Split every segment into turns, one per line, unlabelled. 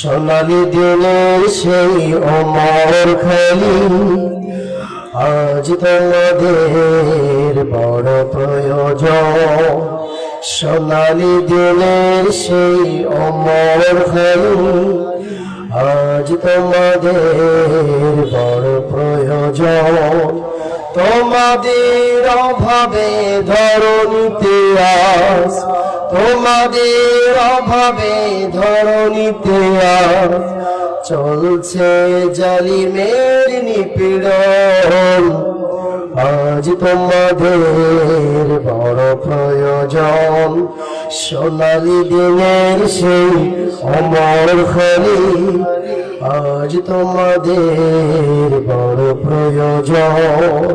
সোনালি দিনের সেই অমর খালি, আজ তোমাদের বড় প্রয়োজন। সোনালি দিনের সেই অমর খালি, আজ তোমাদের বড় প্রয়োজন। তোমাদের অভাবে ধরণীতে আস তোমাদের অভাবে ধরণীতে আস চলছে জালিমের নিপীড়ন। আজ তোমাদের বড় প্রয়োজন, সোনালি দিনের সেই অমর খনি। আজ তোমাদের বড় প্রয়োজন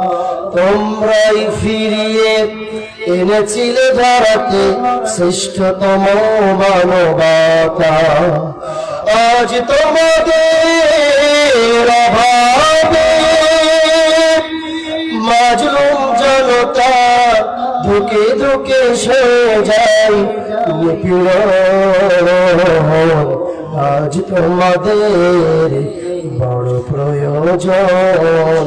তোমরাই ফিরিয়ে এনেছিলে ধরাতে শ্রেষ্ঠতম মানবতা। আজ তোমাদের অভাবে মাজলুম জনতা ধুকে ধুকে সয়ে যায় আজ তোমাদের বড় প্রয়োজন।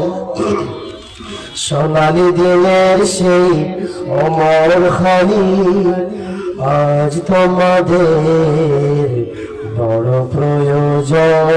সোনালি দিনের সেই অমর খালি আজ তোমাদের বড় প্রয়োজন।